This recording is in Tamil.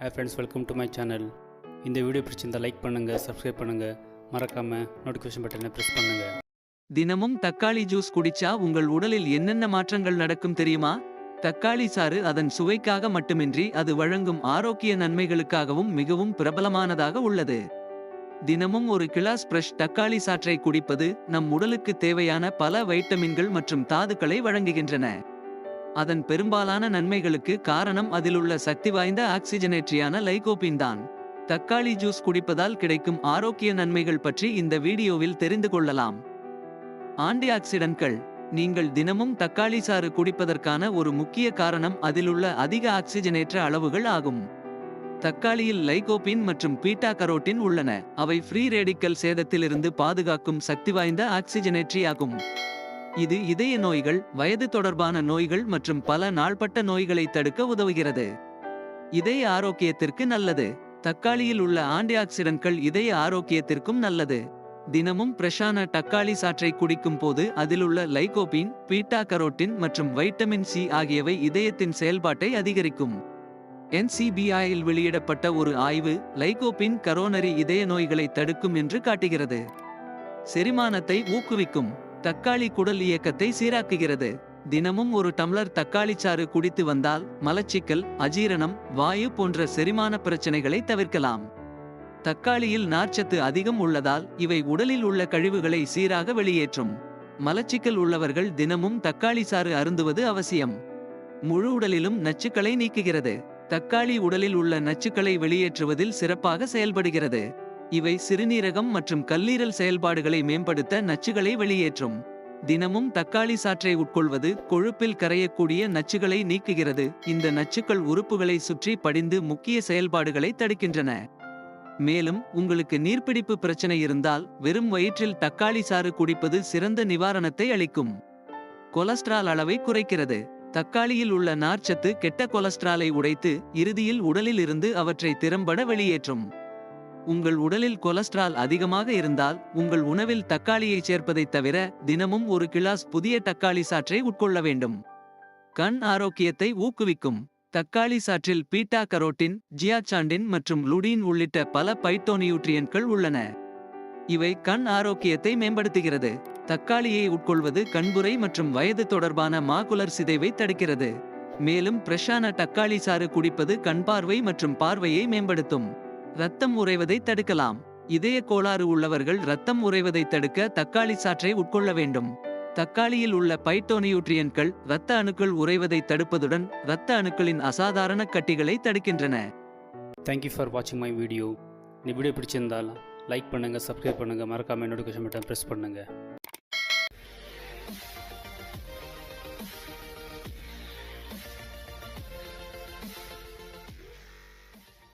Hey friends welcome to my channel இந்த வீடியோ பிடிச்சிருந்தால் லைக் பண்ணுங்கள் சப்ஸ்கிரைப் பண்ணுங்கள் மறக்காமல் நோட்டிஃபிகேஷன் பட்டனை ப்ரெஸ் பண்ணுங்கள் தினமும் தக்காளி ஜூஸ் குடிச்சா உங்கள் உடலில் என்னென்ன மாற்றங்கள் நடக்கும் தெரியுமா? தக்காளி சாறு அதன் சுவைக்காக மட்டுமின்றி அது வழங்கும் ஆரோக்கிய நன்மைகளுக்காகவும் மிகவும் பிரபலமானதாக உள்ளது. தினமும் ஒரு கிளாஸ் பிரஷ் தக்காளி சாற்றை குடிப்பது நம் உடலுக்கு தேவையான பல வைட்டமின்கள் மற்றும் தாதுக்களை வழங்குகின்றன. அதன் பெரும்பாலான நன்மைகளுக்கு காரணம் அதிலுள்ள சக்தி வாய்ந்த ஆக்சிஜனேற்றியான லைகோபின் தான் தக்காளி ஜூஸ் குடிப்பதால் கிடைக்கும் ஆரோக்கிய நன்மைகள் பற்றி இந்த வீடியோவில் தெரிந்து கொள்ளலாம். ஆன்டி ஆக்சிடன்ட்கள் நீங்கள் தினமும் தக்காளி சாறு குடிப்பதற்கான ஒரு முக்கிய காரணம் அதிலுள்ள அதிக ஆக்சிஜனேற்ற அளவுகள் ஆகும். தக்காளியில் லைகோபின் மற்றும் பீட்டா கரோட்டின் உள்ளன. அவை ஃப்ரீ ரேடிக்கல் சேதத்திலிருந்து பாதுகாக்கும் சக்தி வாய்ந்த ஆக்சிஜனேற்றி ஆகும் இது இதய நோய்கள் வயது தொடர்பான நோய்கள் மற்றும் பல நாள்பட்ட நோய்களை தடுக்க உதவுகிறது. இதய ஆரோக்கியத்திற்கு நல்லது. தக்காளியில் உள்ள ஆன்டிஆக்சிடன்ட்கள் இதய ஆரோக்கியத்திற்கும் நல்லது. தினமும் பிரஷான தக்காளி சாற்றை குடிக்கும் போது அதிலுள்ள லைகோபின் பீட்டா கரோட்டின் மற்றும் வைட்டமின் சி ஆகியவை இதயத்தின் செயல்பாட்டை அதிகரிக்கும். என்சிபிஐயில் வெளியிடப்பட்ட ஒரு ஆய்வு லைகோபின் கரோனரி இதய நோய்களை தடுக்கும் என்று காட்டுகிறது. செரிமானத்தை ஊக்குவிக்கும். தக்காளி குடல் இயக்கத்தை சீராக்குகிறது. தினமும் ஒரு டம்ளர் தக்காளி சாறு குடித்து வந்தால் மலச்சிக்கல் அஜீரணம் வாயு போன்ற செரிமான பிரச்சனைகளை தவிர்க்கலாம். தக்காளியில் நார்ச்சத்து அதிகம் உள்ளதால் இவை உடலில் உள்ள கழிவுகளை சீராக வெளியேற்றும். மலச்சிக்கல் உள்ளவர்கள் தினமும் தக்காளி சாறு அருந்துவது அவசியம். முழு உடலிலும் நச்சுக்களை நீக்குகிறது. தக்காளி உடலில் உள்ள நச்சுக்களை வெளியேற்றுவதில் சிறப்பாக செயல்படுகிறது. இவை சிறுநீரகம் மற்றும் கல்லீரல் செயல்பாடுகளை மேம்படுத்த நச்சுகளை வெளியேற்றும். தினமும் தக்காளி சாற்றை உட்கொள்வது கொழுப்பில் கரையக்கூடிய நச்சுகளை நீக்குகிறது. இந்த நச்சுக்கள் உறுப்புகளை சுற்றி படிந்து முக்கிய செயல்பாடுகளை தடுக்கின்றன. மேலும் உங்களுக்கு நீர்ப்பிடிப்பு பிரச்சனை இருந்தால் வெறும் வயிற்றில் தக்காளி சாறு குடிப்பது சிறந்த நிவாரணத்தை அளிக்கும். கொலஸ்ட்ரால் அளவை குறைக்கிறது. தக்காளியில் உள்ள நார்ச்சத்து கெட்ட கொலஸ்ட்ராலை உடைத்து இறுதியில் உடலில் இருந்து அவற்றை திறம்பட வெளியேற்றும். உங்கள் உடலில் கொலஸ்ட்ரால் அதிகமாக இருந்தால் உங்கள் உணவில் தக்காளியை சேர்ப்பதைத் தவிர தினமும் ஒரு கிளாஸ் புதிய தக்காளி சாற்றை உட்கொள்ள வேண்டும். கண் ஆரோக்கியத்தை ஊக்குவிக்கும். தக்காளி சாற்றில் பீட்டா கரோட்டின் ஜியாச்சாண்டின் மற்றும் லுடீன் உள்ளிட்ட பல பைட்டோனியூட்ரியன்கள் உள்ளன. இவை கண் ஆரோக்கியத்தை மேம்படுத்துகிறது. தக்காளியை உட்கொள்வது கண்புரை மற்றும் வயது தொடர்பான மாகுலர் சிதைவை தடுக்கிறது. மேலும் பிரஷான தக்காளி சாறு குடிப்பது கண் பார்வை மற்றும் பார்வையை மேம்படுத்தும். ரத்தம் உறைவதை தடுக்கலாம். இதய கோளாறு உள்ளவர்கள் ரத்தம் உறைவதை தடுக்க தக்காளி சாற்றை உட்கொள்ள வேண்டும். தக்காளியில் உள்ள பைட்டோனியூட்ரியன்கள் இரத்த அணுக்கள் உறைவதை தடுப்பதுடன் இரத்த அணுக்களின் அசாதாரண கட்டிகளை தடுக்கின்றன. தேங்க்யூ ஃபார் வாட்சிங் மை வீடியோ இந்த வீடியோ பிடிச்சிருந்தால் லைக் பண்ணுங்கள் சப்ஸ்கிரைப் பண்ணுங்கள் மறக்காமல் நோட்டிஃபிகேஷன் பட்டன் ப்ரெஸ் பண்ணுங்கள்